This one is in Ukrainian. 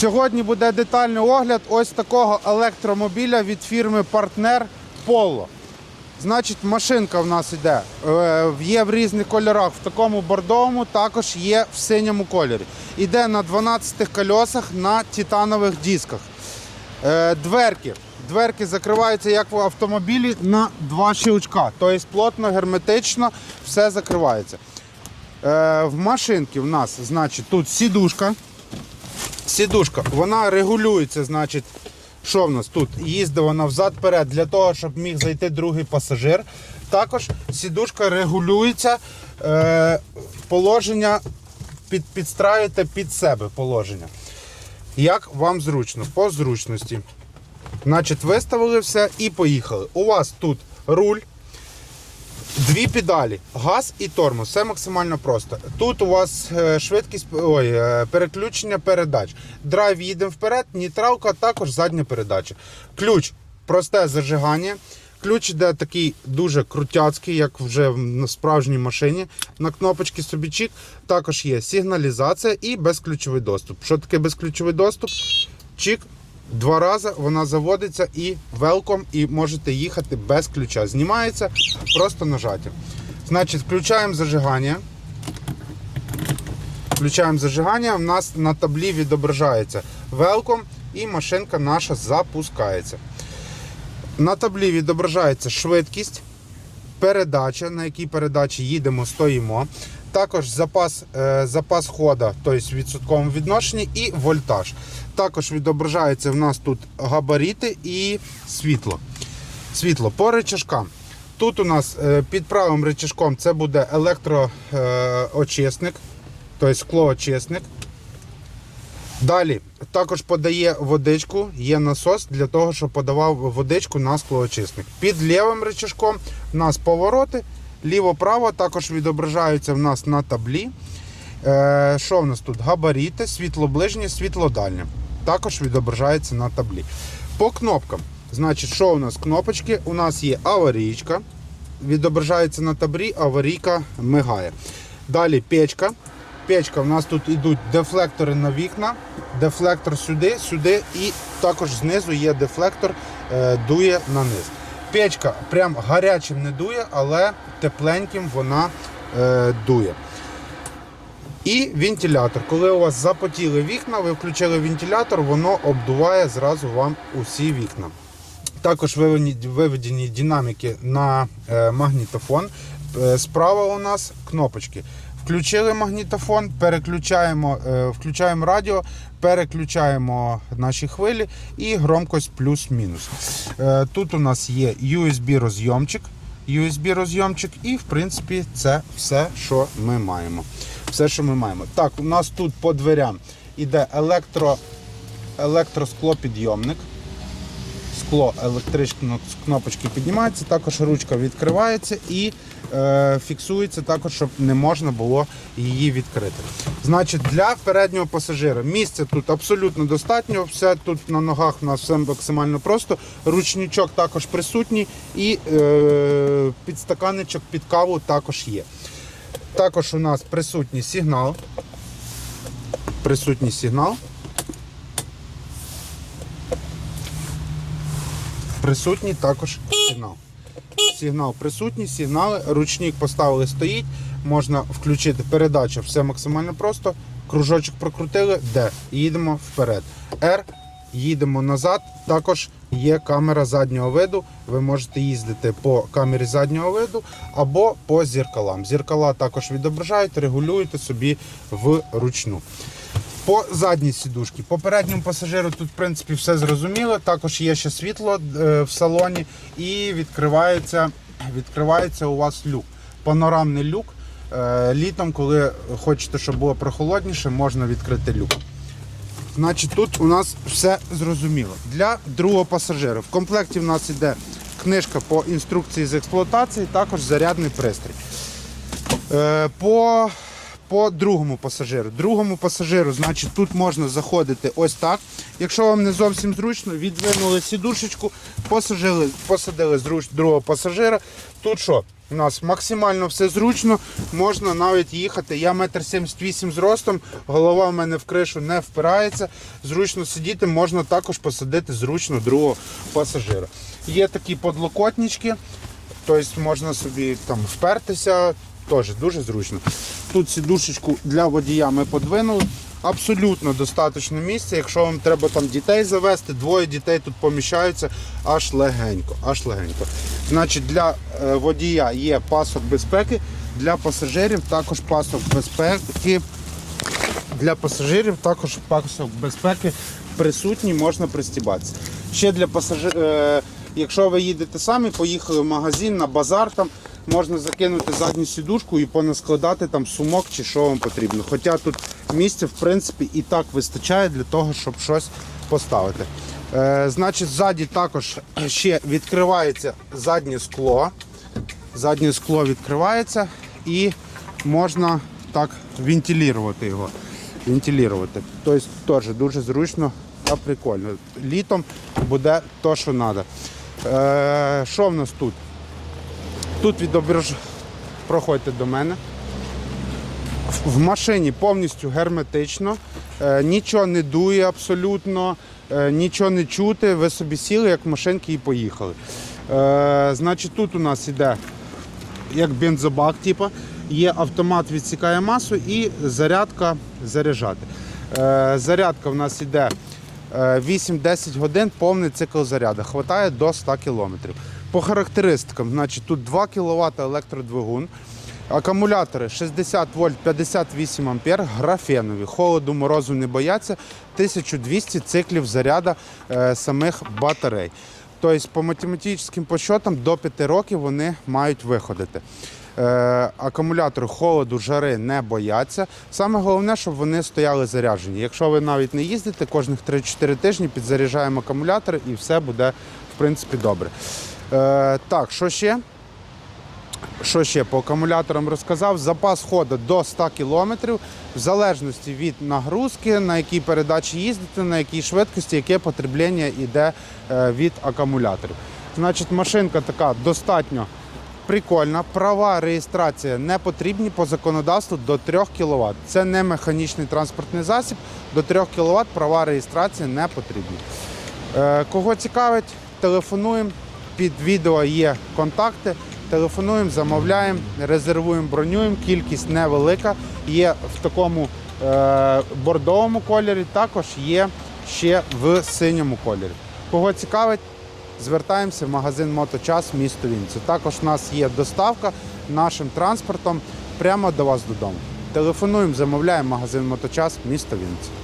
Сьогодні буде детальний огляд ось такого електромобіля від фірми Партнер Polo. Значить, машинка в нас йде. е, Є в різних кольорах. В такому бордовому також є в синьому кольорі. Іде на 12 колесах на титанових дисках. Е, Дверки. Дверки закриваються як в автомобілі на два щелчка. Тобто плотно, герметично все закривається. Е, В машинці в нас, значить, тут сідушка. Сідушка, вона регулюється, значить, що в нас тут? Їздить вона взад-перед для того, щоб міг зайти другий пасажир. Також сідушка регулюється, е, положення під, підстраюєте під себе положення. Як вам зручно? По зручності. Значить, виставили все і поїхали. У вас тут руль, Дві педалі, газ і тормоз. Все максимально просто. Тут у вас е, швидкість ой, е, переключення передач. Драйв їдемо вперед, нейтралка, також задня передача. Ключ просте зажигання. Ключ іде такий дуже крутяцький, як вже на справжній машині. На кнопочці собі чик. Також є сигналізація і безключовий доступ. Що таке безключовий доступ? Чик, Два рази вона заводиться і велком, і можете їхати без ключа. Знімається просто нажаттям. Значить, включаємо зажигання. Включаємо зажигання, у нас на таблі відображається велком і машинка наша запускається. На таблі відображається швидкість, передача, на якій передачі їдемо, стоїмо. Також запас, е, запас хода, тобто в відсотковому відношенні, і вольтаж. Також відображається в нас тут габарити і світло. Світло по речашкам. Тут у нас е, під правим речашком це буде електроочисник, тобто склоочисник. Далі також подає водичку, є насос для того, щоб подавав водичку на склоочисник. Під лівим рычажком у нас повороти, ліво-право також відображаються в нас на таблі. Е, що в нас тут? Габаріти, світло ближнє, світло дальнє. Також відображається на таблі. По кнопкам. Значить, що у нас кнопочки? У нас є аварійка, відображається на таблі, аварійка мигає. Далі печка. Печка, у нас тут йдуть дефлектори на вікна, дефлектор сюди, сюди і також знизу є дефлектор, е, дує на низ. Печка прям гарячим не дує, але тепленьким вона е, дує. І вентилятор. Коли у вас запотіли вікна, ви включили вентилятор, воно обдуває зразу вам усі вікна. Також виведені, динаміки на е, магнітофон. Е, Справа у нас кнопочки. Включили магнітофон, переключаємо, е, включаємо радіо, переключаємо наші хвилі і громкость плюс-мінус. Е, Тут у нас є USB розйомчик. USB розйомчик, і в принципі це все, що ми маємо. Все, що ми маємо. Так, у нас тут по дверям іде електро, електросклопідйомник. Скло електрично з кнопочки піднімається, також ручка відкривається і е, фіксується також, щоб не можна було її відкрити. Значить, для переднього пасажира місця тут абсолютно достатньо. Все тут на ногах у нас все максимально просто. Ручничок також присутній і е, підстаканничок під каву також є. Також у нас присутній сигнал. Присутній сигнал. Присутній також сигнал. Сигнал присутній, сигнали, ручник поставили, стоїть, можна включити передачу, все максимально просто. Кружочок прокрутили, Д. Їдемо вперед. R, їдемо назад. Також є камера заднього виду. Ви можете їздити по камері заднього виду або по зеркалам. Зеркала також відображають, регулюєте собі вручну. По задній сідушці. По передньому пасажиру тут, в принципі, все зрозуміло. Також є ще світло е, в салоні і відкривається, відкривається у вас люк. Панорамний люк. Е, Літом, коли хочете, щоб було прохолодніше, можна відкрити люк. Значить, тут у нас все зрозуміло. Для другого пасажира. В комплекті в нас йде книжка по інструкції з експлуатації, також зарядний пристрій. Е, По по другому пасажиру. Другому пасажиру, значить, тут можна заходити ось так. Якщо вам не зовсім зручно, відвинули сідушечку, посадили, посадили зруч другого пасажира. Тут що? У нас максимально все зручно, можна навіть їхати. Я метр сімдесят вісім зростом, голова в мене в кришу не впирається. Зручно сидіти, можна також посадити зручно другого пасажира. Є такі подлокотнички, тобто можна собі там впертися, теж дуже зручно. Тут сідушечку для водія ми подвинули. Абсолютно достатньо місця. Якщо вам треба там дітей завести, двоє дітей тут поміщаються аж легенько. Аж легенько. Значить, для е, водія є пасок безпеки, для пасажирів також пасок безпеки. Для пасажирів також пасок безпеки присутній, можна пристібатися. Ще для пасажирів, е, якщо ви їдете самі, поїхали в магазин на базар, там можна закинути задню сідушку і понаскладати там сумок чи що вам потрібно. Хоча тут місця в принципі і так вистачає для того, щоб щось поставити. Е, значить, ззаді також ще відкривається заднє скло. Заднє скло відкривається і можна так вентилювати його. Вентилювати. Тобто теж дуже зручно та прикольно. Літом буде то, що треба. Е, що в нас тут? Тут відображ... Проходьте до мене. В- машині повністю герметично, е, нічого не дує абсолютно, е, нічого не чути. Ви собі сіли, як машинки і поїхали. Е, значить, тут у нас іде як бензобак, типу, є автомат відсікає масу і зарядка заряджати. Зарядка в нас йде е, 8-10 годин, повний цикл заряду. Хватає до 100 км. По характеристикам, значить, тут 2 кВт електродвигун. Акумулятори 60 вольт 58 ампер, графенові, холоду, морозу не бояться, 1200 циклів заряду е, самих батарей. Тобто по математичним подсчетам до 5 років вони мають виходити. Е, акумулятори холоду, жари не бояться. Саме головне, щоб вони стояли заряджені. Якщо ви навіть не їздите, кожних 3-4 тижні підзаряджаємо акумулятори і все буде в принципі добре. Е, так, що ще? Що ще по акумуляторам розказав? Запас ходу до 100 км, в залежності від нагрузки, на якій передачі їздите, на якій швидкості, яке потреблення йде е, від акумуляторів. Значить, машинка така достатньо прикольна. Права реєстрація не потрібні по законодавству до 3 кВт. Це не механічний транспортний засіб. До 3 кВт права реєстрації не потрібні. Е, Кого цікавить, телефонуємо. Під відео є контакти. Телефонуємо, замовляємо, резервуємо, бронюємо. Кількість невелика. Є в такому е, бордовому кольорі, також є ще в синьому кольорі. Кого цікавить, звертаємося в магазин Моточас місто Вінниця. Також у нас є доставка нашим транспортом прямо до вас додому. Телефонуємо, замовляємо магазин Моточас місто Вінниця.